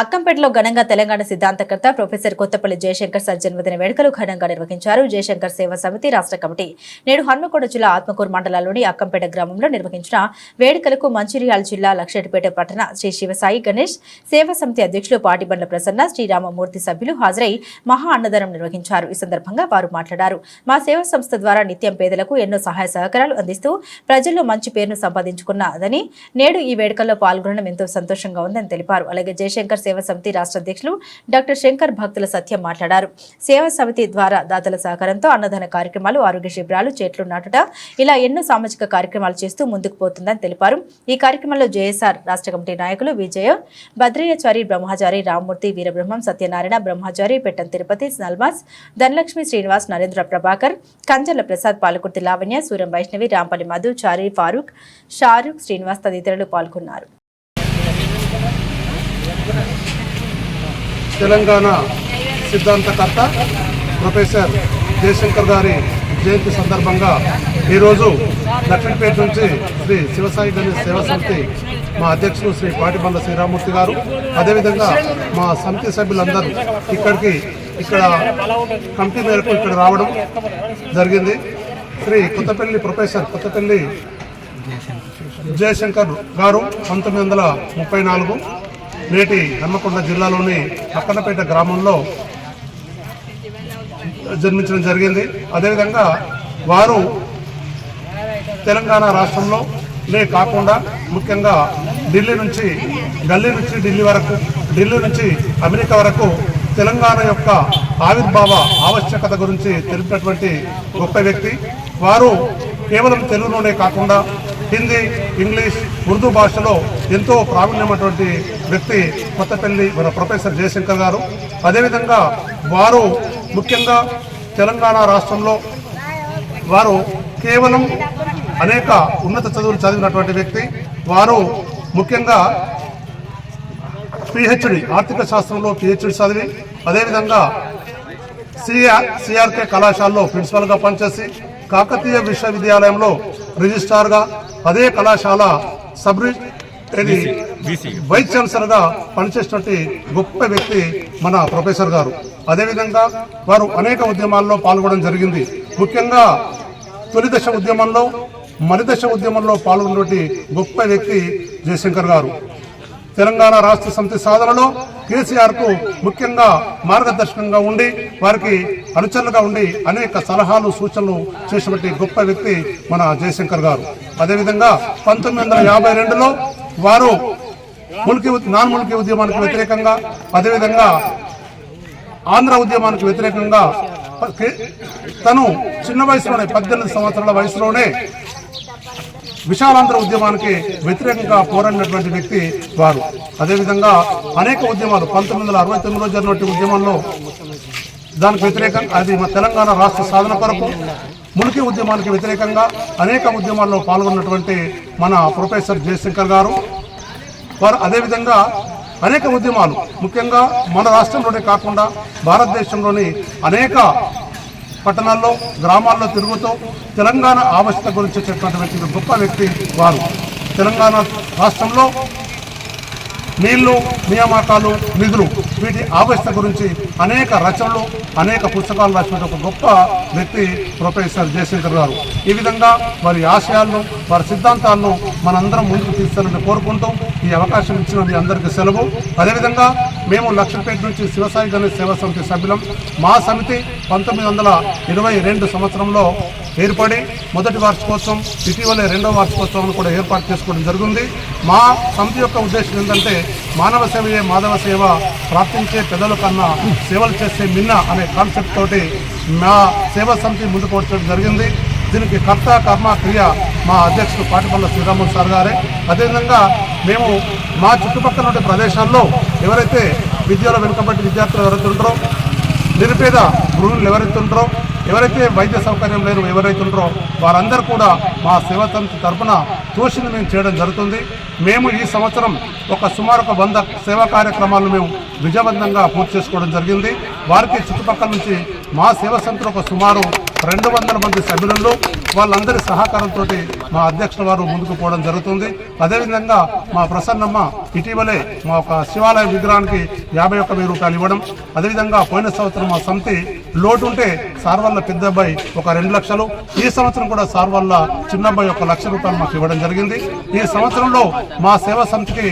అక్కంపేటలో ఘనంగా తెలంగాణ సిద్ధాంతకర్త professor Kothapalli Jayashankar sir జన్మదిన వేడుకలు ఘనంగా నిర్వహించారు. జయశంకర్ సేవా సమితి రాష్ట్ర కమిటీ. నేడు హన్మకొండ జిల్లా ఆత్మకూరు మండలంలోని అక్కంపేట గ్రామంలో నిర్వహించిన వేడుకలకు మంచిర్యాల జిల్లా లక్షటిపేట పట్టణ శ్రీ శివసాయి గణేష్ సేవా సమితి అధ్యక్షులు పాటిబండ్ల ప్రసన్న శ్రీరామమూర్తి సభ్యులు హాజరై మహా అన్నదానం నిర్వహించారు. ఈ సందర్భంగా వారు మాట్లాడారు. మా సేవా సంస్థ ద్వారా నిత్యం పేదలకు ఎన్నో సహాయ సహకారాలు అందిస్తూ ప్రజల్లో మంచి పేరును సంపాదించుకున్నదని నేడు ఈ వేడుకల్లో పాల్గొనడం ఎంతో సంతోషంగా ఉందని తెలిపారు. అలాగే జయశంకర్ సేవా సమితి రాష్ట్ర అధ్యక్షులు డాక్టర్ శంకర్ భక్తుల సత్యం మాట్లాడారు. సేవా సమితి ద్వారా దాతల సహకారంతో అన్నదాన కార్యక్రమాలు ఆరోగ్య శిబిరాలు చెట్లు నాటుట ఇలా ఎన్నో సామాజిక కార్యక్రమాలు చేస్తూ ముందుకు పోతుందని తెలిపారు. ఈ కార్యక్రమంలో జేఎస్ఆర్ రాష్ట్ర కమిటీ నాయకులు విజయ భద్రయ్యచారి బ్రహ్మచారి రామ్మూర్తి వీరబ్రహ్మం సత్యనారాయణ బ్రహ్మచారి పెట్టం తిరుపతి నల్మాస్ ధనలక్ష్మి శ్రీనివాస్ నరేంద్ర ప్రభాకర్ కంజర్ల ప్రసాద్ పాలకుర్తి లావణ్య సూర్యం వైష్ణవి రాంపల్లి మధు చారి ఫారూక్ షారూక్ శ్రీనివాస్ తదితరులు పాల్గొన్నారు. తెలంగాణ సిద్ధాంతకర్త ప్రొఫెసర్ జయశంకర్ గారి జయంతి సందర్భంగా ఈరోజు లక్ష్మీపేట నుంచి శ్రీ శివసాయి గణేష్ సేవా సమితి మా అధ్యక్షులు శ్రీ పాటిబండ్ల శ్రీరామూర్తి గారు అదేవిధంగా మా సమితి సభ్యులందరూ ఇక్కడికి ఇక్కడ కమిటీ మేరకు ఇక్కడ రావడం జరిగింది. శ్రీ కొత్తపల్లి ప్రొఫెసర్ కొత్తపల్లి జయశంకర్ గారు పంతొమ్మిది వందల ముప్పై నాలుగు నేటి హన్మకొండ జిల్లాలోని అక్కనపేట గ్రామంలో జన్మించడం జరిగింది. అదేవిధంగా వారు తెలంగాణ రాష్ట్రంలోనే కాకుండా ముఖ్యంగా ఢిల్లీ నుంచి గల్లీ నుంచి ఢిల్లీ వరకు ఢిల్లీ నుంచి అమెరికా వరకు తెలంగాణ యొక్క ఆవిర్భావ ఆవశ్యకత గురించి తెలిపినటువంటి గొప్ప వ్యక్తి. వారు కేవలం తెలుగులోనే కాకుండా హిందీ ఇంగ్లీష్ ఉర్దూ భాషలో ఎంతో ప్రావీణ్యమైనటువంటి వ్యక్తి కొత్తపల్లి మన ప్రొఫెసర్ జయశంకర్ గారు. అదేవిధంగా వారు ముఖ్యంగా తెలంగాణ రాష్ట్రంలో వారు కేవలం అనేక ఉన్నత చదువులు చదివినటువంటి వ్యక్తి. వారు ముఖ్యంగా పిహెచ్డి ఆర్థిక శాస్త్రంలో పిహెచ్డి చదివి అదేవిధంగా సిఆర్ సిఆర్కే కళాశాలలో ప్రిన్సిపల్గా పనిచేసి కాకతీయ విశ్వవిద్యాలయంలో రిజిస్ట్రార్గా అదే కళాశాల సబ్ వైస్ ఛాన్సలర్గా పనిచేసినటువంటి గొప్ప వ్యక్తి మన ప్రొఫెసర్ గారు. అదేవిధంగా వారు అనేక ఉద్యమాల్లో పాల్గొనడం జరిగింది. ముఖ్యంగా తొలి దశ ఉద్యమంలో మలిదశ ఉద్యమంలో పాల్గొన్నటువంటి గొప్ప వ్యక్తి జయశంకర్ గారు. తెలంగాణ రాష్ట్ర సమితి సాధనలో కేసీఆర్కు ముఖ్యంగా మార్గదర్శకంగా ఉండి వారికి అనుచరులుగా ఉండి అనేక సలహాలు సూచనలు చేసినటువంటి గొప్ప వ్యక్తి మన జయశంకర్ గారు. అదేవిధంగా పంతొమ్మిది వందల యాభై రెండులో వారు ములికి నాన్ ముల్కీ ఉద్యమానికి వ్యతిరేకంగా అదేవిధంగా ఆంధ్ర ఉద్యమానికి వ్యతిరేకంగా తను చిన్న వయసులోనే పద్దెనిమిది సంవత్సరాల వయసులోనే విశాలాంధ్ర ఉద్యమానికి వ్యతిరేకంగా పోరాడినటువంటి వ్యక్తి వారు. అదేవిధంగా అనేక ఉద్యమాలు పంతొమ్మిది వందల అరవై తొమ్మిదిలో జరిగినటువంటి ఉద్యమంలో దానికి వ్యతిరేకంగా అది మన తెలంగాణ రాష్ట్ర సాధన కొరకు మునికి ఉద్యమానికి వ్యతిరేకంగా అనేక ఉద్యమాల్లో పాల్గొన్నటువంటి మన ప్రొఫెసర్ జయశంకర్ గారు. వారు అదేవిధంగా అనేక ఉద్యమాలు ముఖ్యంగా మన రాష్ట్రంలోనే కాకుండా భారతదేశంలోని అనేక పట్టణాల్లో గ్రామాల్లో తిరుగుతూ తెలంగాణ ఆవశ్యత గురించి చెప్పినటువంటి గొప్ప వ్యక్తి వారు. తెలంగాణ రాష్ట్రంలో నీళ్ళు నియామకాలు నిధులు వీటి ఆవశ్యత గురించి అనేక రచనలు అనేక పుస్తకాలు రాసిన ఒక గొప్ప వ్యక్తి ప్రొఫెసర్ జయశంకర్ గారు. ఈ విధంగా వారి ఆశయాలను వారి సిద్ధాంతాలను మనందరం ముందుకు తీస్తారని కోరుకుంటూ ఈ అవకాశం ఇచ్చిన మీ అందరికీ సెలవు. అదేవిధంగా మేము లక్ష్మీపేట నుంచి శివసాయి గణేష్ సేవా సమితి సభ్యులం. మా సమితి పంతొమ్మిది వందల ఇరవై రెండు సంవత్సరంలో ఏర్పడి మొదటి వార్షికోత్సవం ఇటీవలే రెండవ వార్షికోత్సవాన్ని కూడా ఏర్పాటు చేసుకోవడం జరిగింది. మా సమితి యొక్క ఉద్దేశం ఏంటంటే మానవ సేవయే మాధవ సేవ ప్రార్థించే పెద్దల కన్నా సేవలు చేసే మిన్న అనే కాన్సెప్ట్ తోటి మా సేవా సమితి ముందుకు వచ్చడం జరిగింది. దీనికి కర్త కర్మ క్రియ మా అధ్యక్షుడు పాటిపల్ల శ్రీరాములు సార్ గారే. అదేవిధంగా మేము మా చుట్టుపక్కల ఉండే ప్రదేశాల్లో ఎవరైతే విద్యలో వెనుకబడి విద్యార్థులు ఎవరైతే ఉంటారో నిరుపేద గృహులు ఎవరైతే ఉంటారో ఎవరైతే వైద్య సౌకర్యం లేరు ఎవరైతే ఉంటారో వారందరూ కూడా మా సేవా సమితి తరఫున తోషిని మేము చేయడం జరుగుతుంది. మేము ఈ సంవత్సరం ఒక సుమారు ఒక వంద సేవా కార్యక్రమాలను మేము విజయవంతంగా పూర్తి చేసుకోవడం జరిగింది. వారికి చుట్టుపక్కల నుంచి మా సేవా సమితిలో ఒక సుమారు రెండు వందల మంది సభ్యులలో వాళ్ళందరి సహకారంతో మా అధ్యక్షుల వారు ముందుకు పోవడం జరుగుతుంది. అదేవిధంగా మా ప్రసన్నమ్మ ఇటీవలే మా ఒక శివాలయ విగ్రహానికి యాభై ఒక్క వెయ్యి రూపాయలు ఇవ్వడం. అదేవిధంగా పోయిన సంవత్సరం మా సమితి లోటు ఉంటే సార్ వల్ల పెద్ద అబ్బాయి ఒక రెండు లక్షలు. ఈ సంవత్సరం కూడా సార్ వల్ల చిన్న అబ్బాయి ఒక లక్ష రూపాయలు మాకు ఇవ్వడం జరిగింది. ఈ సంవత్సరంలో మా సేవా సంస్థకి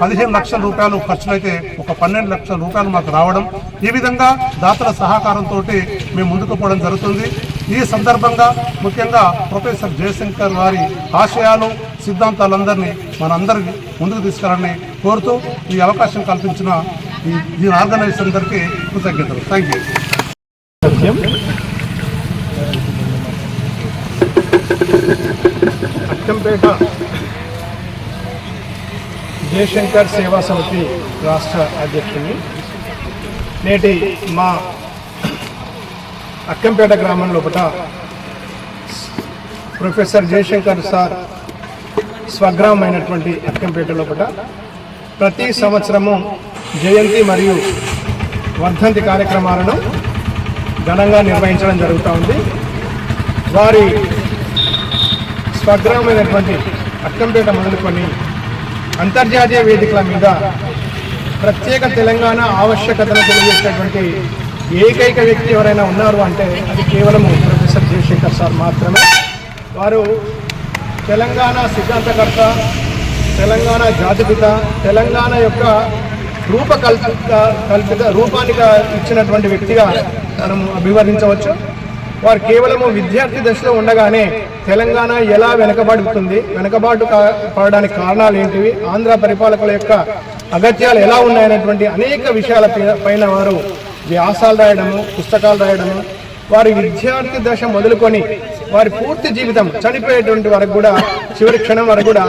పదిహేను లక్షల రూపాయలు ఖర్చులైతే ఒక పన్నెండు లక్షల రూపాయలు మాకు రావడం. ఈ విధంగా దాతల సహకారంతో మేము ముందుకు పోవడం జరుగుతుంది. ఈ సందర్భంగా ముఖ్యంగా ప్రొఫెసర్ జయశంకర్ వారి ఆశయాలు సిద్ధాంతాలందరినీ మనందరికీ ముందుకు తీసుకురాలని కోరుతూ ఈ అవకాశం కల్పించిన ఈ దీని ఆర్గనైజేషన్ అందరికీ కృతజ్ఞతలు. థ్యాంక్ యూ సత్యం అక్కంపేట జయశంకర్ సేవా సమితి రాష్ట్ర అధ్యక్షుని. నేటి మా అక్కంపేట గ్రామం లోపల ప్రొఫెసర్ జయశంకర్ సార్ స్వగ్రామైనటువంటి అక్కంపేట లోపల ప్రతి సంవత్సరము జయంతి మరియు వర్ధంతి కార్యక్రమాలను ఘనంగా నిర్వహించడం జరుగుతూ ఉంది. వారి స్వగ్రామైనటువంటి అక్కంపేట మొదలుకొని అంతర్జాతీయ వేదికల మీద ప్రత్యేక తెలంగాణ ఆవశ్యకతను తెలియజేసినటువంటి ఏకైక వ్యక్తి ఎవరైనా ఉన్నారు అంటే అది కేవలం ప్రొఫెసర్ జయశంకర్ సార్ మాత్రమే. వారు తెలంగాణ సిద్ధాంతకర్త తెలంగాణ జాతిపిత తెలంగాణ యొక్క రూపకల్పిత కల్పిత రూపానికి ఇచ్చినటువంటి వ్యక్తిగా మనం అభివర్ణించవచ్చు. వారు కేవలము విద్యార్థి దశలో ఉండగానే తెలంగాణ ఎలా వెనుకబడుతుంది వెనుకబాటు కా- పడడానికి కారణాలు ఏంటివి ఆంధ్ర పరిపాలకుల యొక్క అగత్యాలు ఎలా ఉన్నాయనేటువంటి అనేక విషయాల పైన వారు వ్యాసాలు రాయడము పుస్తకాలు రాయడము వారి విద్యార్థి దశ మొదలుకొని వారి పూర్తి జీవితం చనిపోయేటువంటి వరకు కూడా చివరి క్షణం వరకు కూడా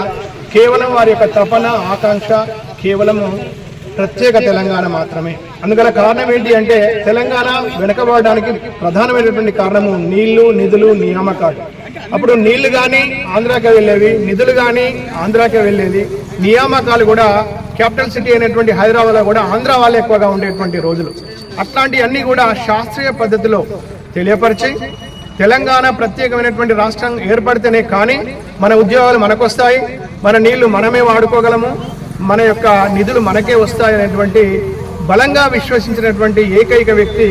కేవలం వారి యొక్క తపన ఆకాంక్ష కేవలము ప్రత్యేక తెలంగాణ మాత్రమే. అందుగల కారణం ఏంటి అంటే తెలంగాణ వెనకబడడానికి ప్రధానమైనటువంటి కారణము నీళ్ళు నిధులు నియామకాలు. అప్పుడు నీళ్ళు కానీ ఆంధ్రాకి వెళ్ళేవి నిధులు కానీ ఆంధ్రాకి వెళ్ళేది. నియామకాలు కూడా క్యాపిటల్ సిటీ అయినటువంటి హైదరాబాద్లో కూడా ఆంధ్ర వాళ్ళు ఎక్కువగా ఉండేటువంటి రోజులు. అట్లాంటివన్నీ కూడా శాస్త్రీయ పద్ధతిలో తెలియపరిచి తెలంగాణ ప్రత్యేకమైనటువంటి రాష్ట్రం ఏర్పడితేనే కానీ మన ఉద్యోగాలు మనకొస్తాయి మన నీళ్ళు మనమే వాడుకోగలము మన యొక్క నిధులు మనకే వస్తాయి అనేటువంటి బలంగా విశ్వసించినటువంటి ఏకైక వ్యక్తి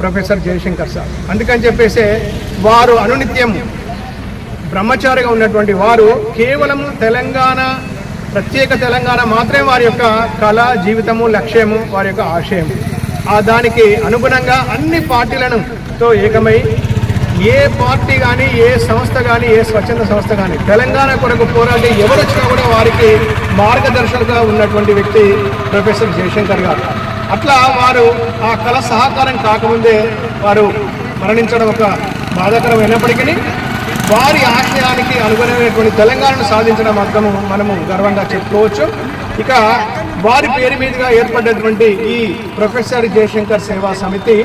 ప్రొఫెసర్ జయశంకర్ సార్. అందుకని చెప్పేసి వారు అనునిత్యం బ్రహ్మచారిగా ఉన్నటువంటి వారు కేవలం తెలంగాణ ప్రత్యేక తెలంగాణ మాత్రమే వారి యొక్క కళ జీవితము లక్ష్యము వారి యొక్క ఆశయం ఆ దానికి అనుగుణంగా అన్ని పార్టీలను తో ఏకమై ఏ పార్టీ కానీ ఏ సంస్థ కానీ ఏ స్వచ్ఛంద సంస్థ కానీ తెలంగాణ కొరకు పోరాడి ఎవరు వచ్చినా కూడా వారికి మార్గదర్శకుగా ఉన్నటువంటి వ్యక్తి ప్రొఫెసర్ జయశంకర్ గారు. అట్లా వారు ఆ కళ సహకారం కాకముందే వారు మరణించడం ఒక బాధాకరమైనప్పటికీ వారి ఆశయానికి అనుగుణమైనటువంటి తెలంగాణను సాధించడం మాత్రము మనము గర్వంగా చెప్పుకోవచ్చు. ఇక వారి పేరు మీదుగా ఏర్పడినటువంటి ఈ ప్రొఫెసర్ జయశంకర్ సేవా సమితి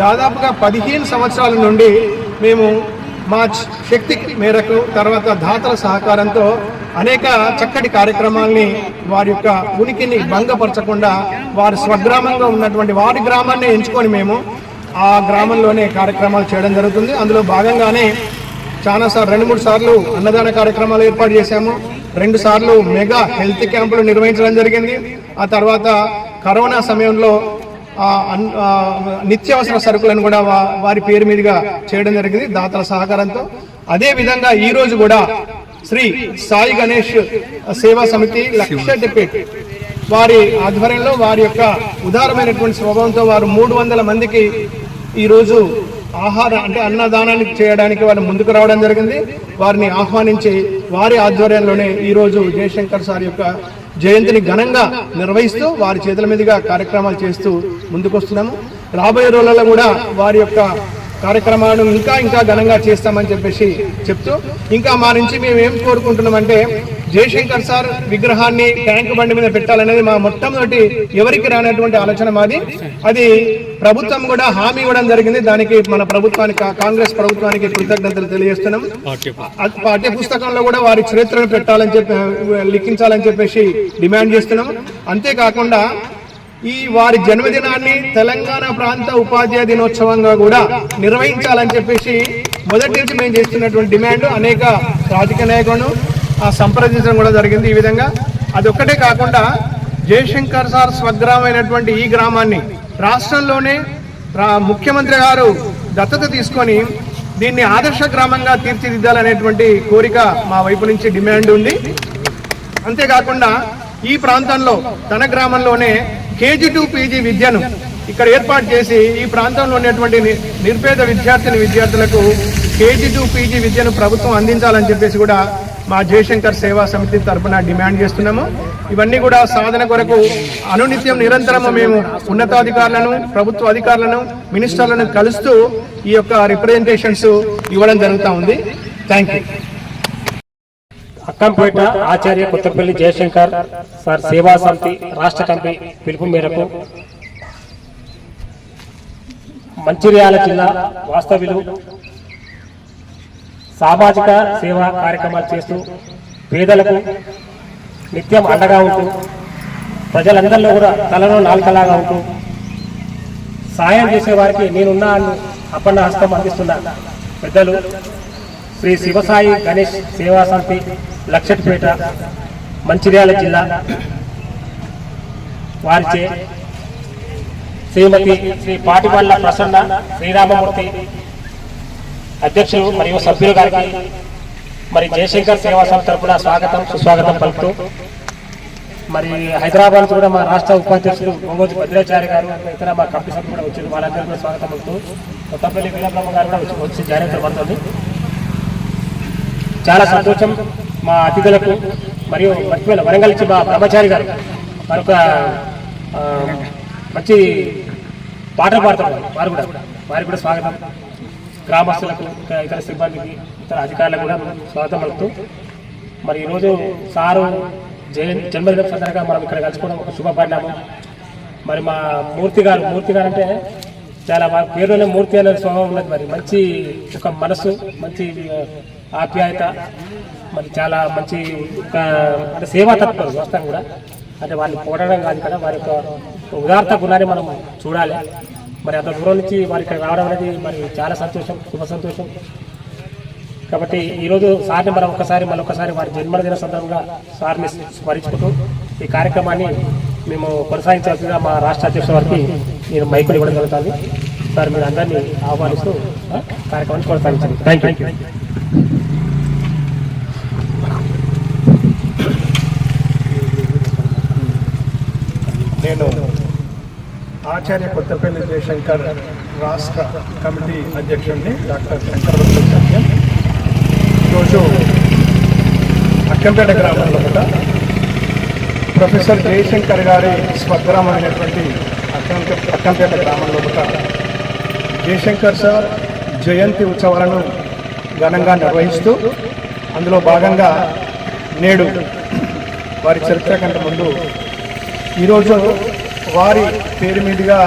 దాదాపుగా పదిహేను సంవత్సరాల నుండి మేము మా శక్తి మేరకు తర్వాత దాతల సహకారంతో అనేక చక్కటి కార్యక్రమాల్ని వారి యొక్క ఉనికిని భంగపరచకుండా వారి స్వగ్రామంలో ఉన్నటువంటి వారి గ్రామాన్ని ఎంచుకొని మేము ఆ గ్రామంలోనే కార్యక్రమాలు చేయడం జరుగుతుంది. అందులో భాగంగానే చాలా సార్లు రెండు మూడు సార్లు అన్నదాన కార్యక్రమాలు ఏర్పాటు చేశాము. రెండు సార్లు మెగా హెల్త్ క్యాంపులు నిర్వహించడం జరిగింది. ఆ తర్వాత కరోనా సమయంలో నిత్యావసర సరుకులను కూడా వారి పేరు మీదుగా చేయడం జరిగింది దాతల సహకారంతో. అదే విధంగా ఈ రోజు కూడా శ్రీ సాయి గణేష్ సేవా సమితి లక్షటిపేట్ వారి ఆధ్వర్యంలో వారి యొక్క ఉదారమైనటువంటి స్వభావంతో వారు మూడు వందల మందికి ఈరోజు ఆహార అంటే అన్నదానాన్ని చేయడానికి వారు ముందుకు రావడం జరిగింది. వారిని ఆహ్వానించి వారి ఆధ్వర్యంలోనే ఈరోజు జయశంకర్ సార్ యొక్క జయంతిని ఘనంగా నిర్వహిస్తూ వారి చేతుల మీదుగా కార్యక్రమాలు చేస్తూ ముందుకొస్తున్నాము. రాబోయే రోజులలో కూడా వారి యొక్క కార్యక్రమాలను ఇంకా ఇంకా ఘనంగా చేస్తామని చెప్పేసి చెప్తూ ఇంకా మా నుంచి మేము ఏం కోరుకుంటున్నామంటే జయశంకర్ సార్ విగ్రహాన్ని ట్యాంక్ బండి మీద పెట్టాలనేది మా మొట్టమొదటి ఎవరికి రానటువంటి ఆలోచన మాది. అది ప్రభుత్వం కూడా హామీ ఇవ్వడం జరిగింది. దానికి మన ప్రభుత్వానికి కాంగ్రెస్ ప్రభుత్వానికి కృతజ్ఞతలు తెలియజేస్తున్నాం. పాఠ్య పుస్తకంలో కూడా వారి చరిత్రను పెట్టాలని చెప్పి లిఖించాలని చెప్పేసి డిమాండ్ చేస్తున్నాం. అంతేకాకుండా ఈ వారి జన్మదినాన్ని తెలంగాణ ప్రాంత ఉపాధ్యాయ దినోత్సవంగా కూడా నిర్వహించాలని చెప్పేసి మొదటి నుంచి మేము చేస్తున్నటువంటి డిమాండ్ అనేక రాజకీయ నాయకులను సంప్రదించడం కూడా జరిగింది ఈ విధంగా. అదొక్కటే కాకుండా జయశంకర్ సార్ స్వగ్రామైనటువంటి ఈ గ్రామాన్ని రాష్ట్రంలోనే రా- ముఖ్యమంత్రి గారు దత్తత తీసుకొని దీన్ని ఆదర్శ గ్రామంగా తీర్చిదిద్దాలనేటువంటి కోరిక మా వైపు నుంచి డిమాండ్ ఉంది. అంతేకాకుండా ఈ ప్రాంతంలో తన గ్రామంలోనే కేజీ టు పీజీ విద్యను ఇక్కడ ఏర్పాటు చేసి ఈ ప్రాంతంలో ఉన్నటువంటి నిర్పేద విద్యార్థిని విద్యార్థులకు కేజీ టు పీజీ విద్యను ప్రభుత్వం అందించాలని చెప్పేసి కూడా మా జయశంకర్ సేవా సమితి తరఫున డిమాండ్ చేస్తున్నాము. ఇవన్నీ కూడా సాధన కొరకు అనునిత్యం నిరంతరము మేము ఉన్నతాధికారులను ప్రభుత్వ అధికారులను మినిస్టర్లను కలుస్తూ ఈ యొక్క రిప్రజెంటేషన్స్ ఇవ్వడం జరుగుతూ ఉంది. Thank you Akkampeta Acharya Kothapalli Jayashankar sir సేవా సమితి రాష్ట్ర కమిటీ పిలుపు మేరకు మంచిర్యాల జిల్లా వాస్తవ్యులు సామాజిక సేవా కార్యక్రమాలు చేస్తూ పేదలకు నిత్యం అండగా ఉంటూ ప్రజలందరిలో కూడా తలలో నాలుకలాగా ఉంటూ సాయం చేసేవారికి నేనున్నా అని అప్పన్న హస్తం అందిస్తున్న పెద్దలు శ్రీ శివసాయి గణేష్ సేవా సమితి లక్షటిపేట మంచిర్యాల జిల్లా వారిచే శ్రీమతి శ్రీ పాటిపల్ల ప్రసన్న శ్రీరామమూర్తి అధ్యక్షులు మరియు సభ్యులు గారికి మరి జయశంకర్ సేవా తరపున స్వాగతం సుస్వాగతం పలుకుతూ మరి హైదరాబాద్ కూడా మా రాష్ట్ర ఉపాధ్యక్షులు ఒంగోజు భద్రాచారి గారు ఇతర మా కంపెనీ సభ్యులు కూడా వచ్చారు. వాళ్ళందరూ కూడా స్వాగతం పలుకుతూ కొత్తపల్లి వీరబ్రహ్మ గారు కూడా వచ్చి వచ్చి పడుతుంది. చాలా సంతోషం మా అతిథులకు మరియు మర్చిపోయిన వరంగల్ నుంచి మా బ్రహ్మచారి గారు మరొక మంచి పాటలు పాడుతున్నారు. వారు కూడా వారికి కూడా స్వాగతం. గ్రామస్తులకు ఇంకా ఇతర సిబ్బందికి ఇతర అధికారులకు కూడా స్వాగతం పడుతూ మరి ఈరోజు సారు జయ జన్మదినం సందర్భంగా మనం ఇక్కడ కలుసుకోవడం ఒక శుభపరిణామం. మరి మా మూర్తి గారు మూర్తి గారు అంటే చాలా మా పేరులోనే మూర్తి అనే స్వభావం ఉన్నది మరి. మంచి ఒక మనసు మంచి ఆప్యాయత మరి చాలా మంచి ఒక అంటే సేవా తత్పరు వస్తాం కూడా. అంటే వాళ్ళని పోడడం కాదు కదా వారి యొక్క ఉదార్థ గుణాన్ని మనం చూడాలి. మరి అంత దూరం నుంచి మరి ఇక్కడ రావడం అనేది మరి చాలా సంతోషం శుభ సంతోషం. కాబట్టి ఈరోజు సార్ని మనం ఒకసారి మరొకసారి వారి జన్మదిన సందర్భంగా సార్ని స్మరించుకుంటూ ఈ కార్యక్రమాన్ని మేము కొనసాగించాల్సిందిగా మా రాష్ట్ర అధ్యక్షుల వారికి నేను మైకులు ఇవ్వడం జరుగుతుంది. సార్ మీరు అందరినీ ఆహ్వానిస్తూ కార్యక్రమాన్ని కొనసాగించండి. థ్యాంక్ యూ నేను ఆచార్య కొత్తపల్లి జయశంకర్ రాష్ట్ర కమిటీ అధ్యక్షుడిని డాక్టర్ శంకరవర్తి సత్యం. ఈరోజు అక్కంపేట గ్రామంలో కూడా ప్రొఫెసర్ జయశంకర్ గారి స్వగ్రామైనటువంటి అక్కంపే అక్కంపేట గ్రామంలో కూడా జయశంకర్ సార్ జయంతి ఉత్సవాలను ఘనంగా నిర్వహిస్తూ అందులో భాగంగా నేడు వారి చరిత్ర కంటే ముందు ఈరోజు వారి పేరు మీదుగా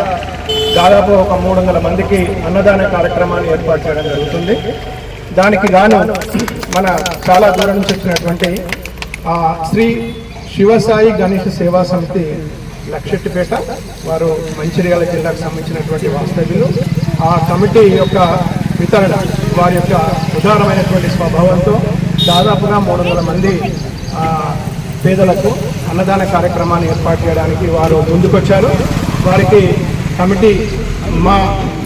దాదాపు ఒక మూడు వందల మందికి అన్నదాన కార్యక్రమాన్ని ఏర్పాటు చేయడం జరుగుతుంది. దానికి గాను మన చాలా దూరం నుంచి వచ్చినటువంటి శ్రీ శివసాయి గణేష్ సేవా సమితి లక్షెట్టిపేట వారు మంచిర్యాల జిల్లాకు సంబంధించినటువంటి వాస్తవ్యులు. ఆ కమిటీ యొక్క వితరణ వారి యొక్క ఉదారమైనటువంటి స్వభావంతో దాదాపుగా మూడు వందల మంది పేదలకు అన్నదాన కార్యక్రమాన్ని ఏర్పాటు చేయడానికి వారు ముందుకొచ్చారు. వారికి కమిటీ మా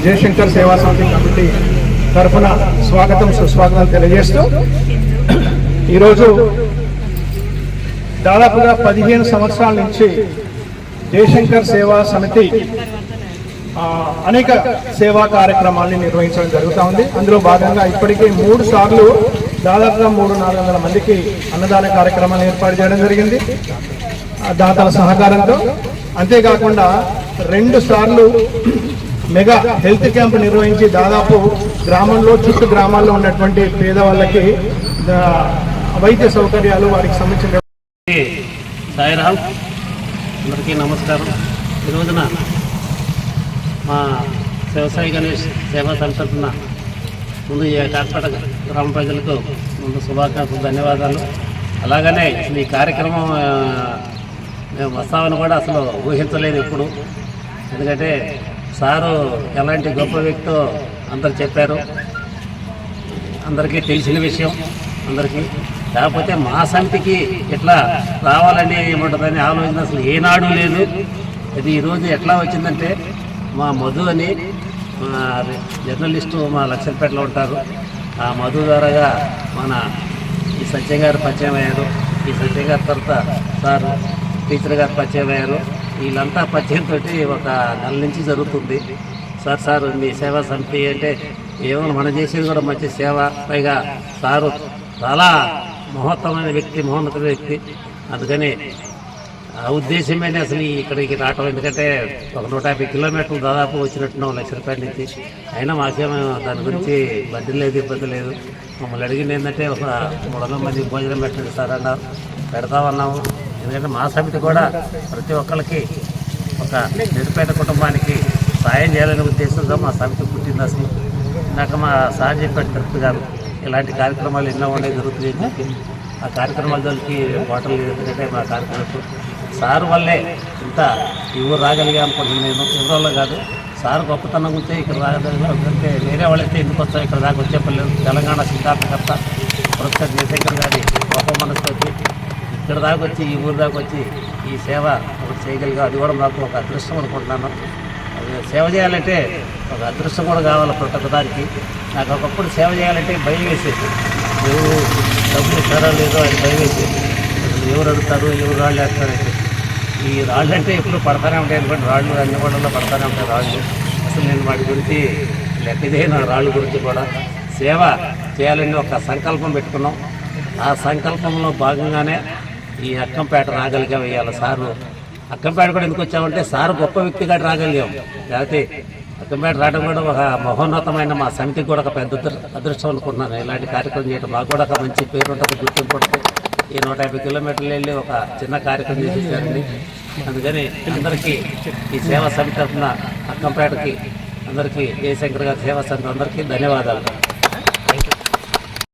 జయశంకర్ సేవా సమితి కమిటీ తరఫున స్వాగతం సుస్వాగతం తెలియజేస్తూ ఈరోజు దాదాపుగా పదిహేను సంవత్సరాల నుంచి జయశంకర్ సేవా సమితి అనేక సేవా కార్యక్రమాల్ని నిర్వహించడం జరుగుతూ ఉంది. అందులో భాగంగా ఇప్పటికే మూడు సార్లు దాదాపుగా మూడు నాలుగు వందల మందికి అన్నదాన కార్యక్రమాలు ఏర్పాటు చేయడం జరిగింది. దాతల సహకారంతో. అంతేకాకుండా రెండు సార్లు మెగా హెల్త్ క్యాంప్ నిర్వహించి దాదాపు గ్రామంలో చుట్టూ గ్రామాల్లో ఉన్నటువంటి పేదవాళ్ళకి వైద్య సౌకర్యాలు వారికి సంబంధించిన సాయిరామ్ అందరికీ నమస్కారం. ఈ రోజున మా వ్యవసాయ గణేష్ సేవా సంస్థన ముందు ఈ కార్పేట గ్రామ ప్రజలకు ముందు శుభాకాంక్షలు ధన్యవాదాలు. అలాగనే ఈ కార్యక్రమం మేము వస్తామని కూడా అసలు ఊహించలేదు ఎప్పుడు. ఎందుకంటే సారు ఎలాంటి గొప్ప వ్యక్తో అందరు చెప్పారు. అందరికీ తెలిసిన విషయం అందరికీ. కాకపోతే మా సమితికి ఎట్లా రావాలని ఏముంటుందని ఆలోచన అసలు ఏనాడు లేదు. అది ఈరోజు ఎట్లా వచ్చిందంటే మా మధు అని మా జర్నలిస్టు మా లక్షలపేటలో ఉంటారు. ఆ మధు ద్వారాగా మన ఈ సత్యం గారు పరిచయం అయ్యారు. ఈ సత్యం గారి తర్వాత సార్ టీచర్ గారు పరిచయం అయ్యారు. వీళ్ళంతా పరిచయంతో ఒక నెల నుంచి జరుగుతుంది. సార్ సార్ మీ సేవ సమితి అంటే ఏమో మనం చేసేది కూడా మంచి సేవ. పైగా సారు చాలా మహోత్తమైన వ్యక్తి మహోన్నతమైన వ్యక్తి. అందుకని ఆ ఉద్దేశమేనే అసలు ఇక్కడికి రావటం. ఎందుకంటే ఒక నూట యాభై కిలోమీటర్లు దాదాపు వచ్చినట్టున్నాం రూపాయల నుంచి. అయినా మాకేమో దాని గురించి బడ్డీ లేదు ఇబ్బంది లేదు. మమ్మల్ని అడిగింది ఏంటంటే ఒక మూడు వందల మంది భోజనం పెట్టండి సార్ అన్నారు. పెడతామన్నాము. ఎందుకంటే మా సమితి కూడా ప్రతి ఒక్కరికి ఒక నిరుపేద కుటుంబానికి సాయం చేయాలనే ఉద్దేశంతో మా సమితి పుట్టింది అసలు. ఇందాక మా సార్ చెప్పాడు కరెక్ట్ గారు ఇలాంటి కార్యక్రమాలు ఎన్నో ఉండే జరుగుతుంది ఆ కార్యక్రమాల జోలికి హోటల్ ఎందుకంటే మా కార్యక్రమాలకు సార్ వల్లే ఇంత ఈ ఊరు రాగలిగా అనుకుంటున్నాను నేను ఎవరోలో కాదు. సార్ గొప్పతనం ఉంటే ఇక్కడ రాగలిగే వేరే వాళ్ళైతే ఎందుకు వస్తాం ఇక్కడ దాకా వచ్చే పర్లేదు తెలంగాణ సిద్ధాంతకర్త ప్రొఫెసర్ జయశంకర్ గారి గొప్ప మనసు ఇక్కడ దాకా వచ్చి ఈ ఊరు దాకా వచ్చి ఈ సేవ ఒకటి చేయగలిగా అది కూడా మాకు ఒక అదృష్టం అనుకుంటున్నాను. సేవ చేయాలంటే ఒక అదృష్టం కూడా కావాలి ప్రతి ఒక్కదానికి నాకు ఒకప్పుడు సేవ చేయాలంటే భయం వేసేది. ఎవరు డబ్బులు ఇస్తారో లేదో అని భయం వేసేది. ఎవరు అడుగుతారు ఎవరు రాళ్ళు వేస్తారంటే ఈ రాళ్ళు అంటే ఎప్పుడు పడతానే ఉంటాయి అనుకోండి రాళ్ళు అన్ని కూడా పడతానే ఉంటాయి రాళ్ళు. అసలు నేను వాటి గురించి లెక్కదే నా రాళ్ళు గురించి కూడా. సేవ చేయాలని ఒక సంకల్పం పెట్టుకున్నాం. ఆ సంకల్పంలో భాగంగానే ఈ అక్కంపేట రాగలిగాం ఇవాళ సారు అక్కంపేట కూడా ఎందుకు వచ్చామంటే సారు గొప్ప వ్యక్తిగా రాగలిగాం. లేకపోతే అక్కంపేట రావడం కూడా ఒక మహోన్నతమైన మా సమితికి కూడా ఒక పెద్ద అదృష్టం అనుకుంటున్నాను. ఇలాంటి కార్యక్రమం చేయడం మాకు కూడా ఒక మంచి పేరు ఉంటుంది గుర్తింపు ఉంటుంది ఈ నూట యాభై కిలోమీటర్లు వెళ్ళి ఒక చిన్న కార్యక్రమం చేసేసారండి. అందుకని అందరికీ ఈ సేవా సమితి తరఫున అక్కంపేటకి అందరికీ జయశంకర్ గారి సేవా సమితి అందరికీ ధన్యవాదాలు.